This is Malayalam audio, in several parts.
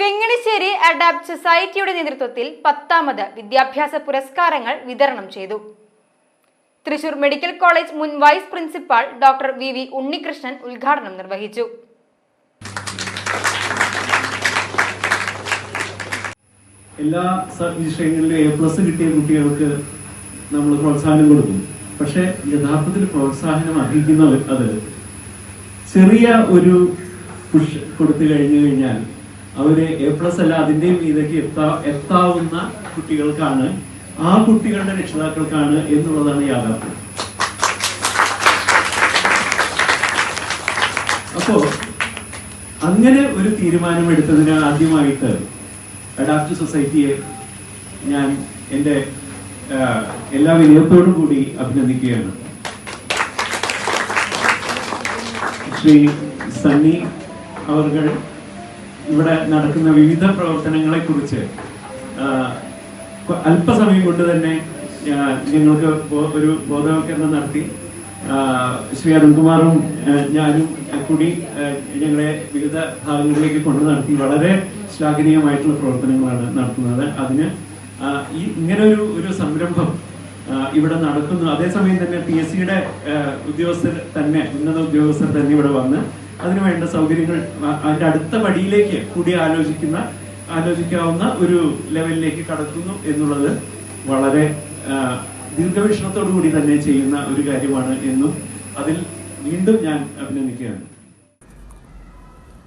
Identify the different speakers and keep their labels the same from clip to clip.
Speaker 1: വെങ്ങണിശ്ശേരി അഡാപ്റ്റ് സൊസൈറ്റിയുടെ നേതൃത്വത്തിൽ പത്താമത് വിദ്യാഭ്യാസ പുരസ്കാരങ്ങൾ വിതരണം ചെയ്തു. തൃശൂർ മെഡിക്കൽ കോളേജ് മുൻ vice principal doctor V V Unnikrishnan ഉദ്ഘാടനം നിർവഹിച്ചു.
Speaker 2: എല്ലാ വിഷയങ്ങളിലും എ പ്ലസ് കിട്ടിയ കുട്ടികൾക്ക് നമ്മൾ പ്രോത്സാഹനം കൊടുക്കും. പക്ഷെ യഥാർത്ഥത്തിൽ പ്രോത്സാഹനം അർഹിക്കുന്നവർ അത് ചെറിയ ഒരു പുഷ് കൊടുത്തു കഴിഞ്ഞു കഴിഞ്ഞാൽ അവർ എ പ്ലസ് അല്ല അതിന്റെയും മീതയ്ക്ക് എത്താ എത്താവുന്ന കുട്ടികൾക്കാണ്. ആ കുട്ടികളുടെ രക്ഷിതാക്കൾക്കാണ് എന്നുള്ളതാണ് യാഥാർത്ഥ്യം. അപ്പോ അങ്ങനെ ഒരു തീരുമാനം എടുത്തതിന് ആദ്യമായിട്ട് അഡാപ്റ്റ് സൊസൈറ്റിയെ ഞാൻ എന്റെ എല്ലാ വിനയത്തോടും കൂടി അഭിനന്ദിക്കുകയാണ്. ശ്രീ സണ്ണി അവർ ഇവിടെ നടക്കുന്ന വിവിധ പ്രവർത്തനങ്ങളെ കുറിച്ച് അല്പസമയം കൊണ്ട് തന്നെ ഞങ്ങൾക്ക് ഒരു ബോധവൽക്കരണം നടത്തി. ശ്രീ അരുൺകുമാറും ഞാനും കൂടി ഞങ്ങളെ വിവിധ ഭാഗങ്ങളിലേക്ക് കൊണ്ടു നടത്തി. വളരെ ശ്ലാഘനീയമായിട്ടുള്ള പ്രവർത്തനങ്ങളാണ് നടത്തുന്നത്. അതിന് ഈ ഇങ്ങനെ ഒരു ഒരു സംരംഭം ഇവിടെ നടക്കുന്നു. അതേസമയം തന്നെ പി എസ് സിയുടെ ഉദ്യോഗസ്ഥർ തന്നെ ഉന്നത ഉദ്യോഗസ്ഥർ തന്നെ ഇവിടെ വന്ന് അതിനു വേണ്ട സൗകര്യങ്ങൾ അതിന്റെ അടുത്ത പടിയിലേക്ക് കൂടി ആലോചിക്കുന്ന ആലോചിക്കാവുന്ന ഒരു ലെവലിലേക്ക് കടക്കുന്നു എന്നുള്ളത് വളരെ ദീർഘവീക്ഷണത്തോടു കൂടി തന്നെ ചെയ്യുന്ന ഒരു കാര്യമാണ് എന്നും അതിൽ വീണ്ടും ഞാൻ അഭിനന്ദിക്കുകയാണ്.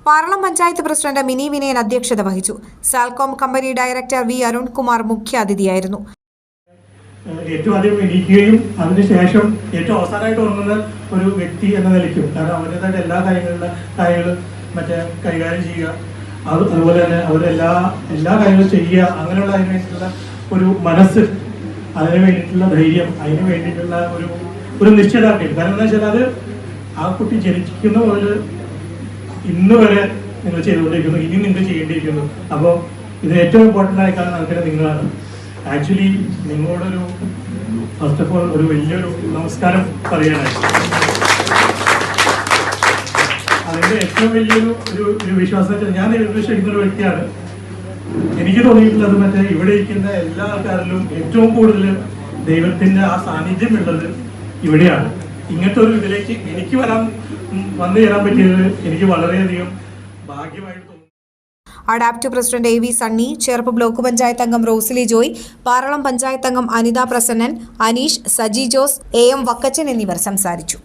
Speaker 3: പാർളം പഞ്ചായത്ത് പ്രസിഡന്റ് മിനി വിനയൻ അധ്യക്ഷത വഹിച്ചു. Salcom company director V Arunkumar മുഖ്യാതിഥിയായിരുന്നു.
Speaker 4: ഏറ്റവും ആദ്യം എണീക്കുകയും അതിനുശേഷം ഏറ്റവും അവസാനമായിട്ട് ഉറങ്ങുന്ന ഒരു വ്യക്തി എന്ന നിലയ്ക്കും. കാരണം അവരുടേതായിട്ട് എല്ലാ കാര്യങ്ങളുടെ കാര്യങ്ങളും മറ്റേ കൈകാര്യം ചെയ്യുക. അത് അതുപോലെ തന്നെ അവരെല്ലാ എല്ലാ കാര്യങ്ങളും ചെയ്യുക. അങ്ങനെയുള്ള അതിന് വേണ്ടിയിട്ടുള്ള ഒരു മനസ്സ് അതിന് വേണ്ടിയിട്ടുള്ള ധൈര്യം അതിന് വേണ്ടിയിട്ടുള്ള ഒരു ഒരു നിശ്ചയദാർഢ്യം. കാരണം എന്താ വെച്ചാൽ അത് ആ കുട്ടി ജനിക്കുന്ന മുതൽ ഇന്ന് വരെ നിങ്ങൾ ചെയ്തുകൊണ്ടിരിക്കുന്നു. ഇനി നിങ്ങൾ ചെയ്യേണ്ടിയിരിക്കുന്നു. അപ്പോൾ ഇത് ഏറ്റവും ഇമ്പോർട്ടന്റ് ആയ കാരണം നമുക്കിടെ നിങ്ങളാണ്. ആക്ച്വലി നിങ്ങളോടൊരു ഫസ്റ്റ് ഓഫ് ഓൾ ഒരു വലിയൊരു നമസ്കാരം പറയാനായി അതിന്റെ ഏറ്റവും വലിയൊരു ഒരു ഒരു വിശ്വാസം വെച്ചാൽ ഞാൻ എഴുതുന്ന ഒരു വ്യക്തിയാണ്. എനിക്ക് തോന്നിയിട്ടുള്ളത് മറ്റേ ഇവിടെ ഇരിക്കുന്ന എല്ലാ ആൾക്കാരിലും ഏറ്റവും കൂടുതൽ ദൈവത്തിന്റെ ആ സാന്നിധ്യം ഉള്ളത് ഇവിടെയാണ്. ഇങ്ങനത്തെ ഒരു ഇതിലേക്ക് എനിക്ക് വരാൻ വന്നു ചേരാൻ പറ്റിയത് എനിക്ക് വളരെയധികം ഭാഗ്യമായിട്ട്
Speaker 3: adapt president A V Sunny Cherpu block panchayat അംഗം റോസിലി ജോയ് പാറളം പഞ്ചായത്ത് അംഗം അനിത പ്രസന്നൻ അനീഷ് സജി ജോസ് എ എം വക്കച്ചൻ എന്നിവർ സംസാരിച്ചു.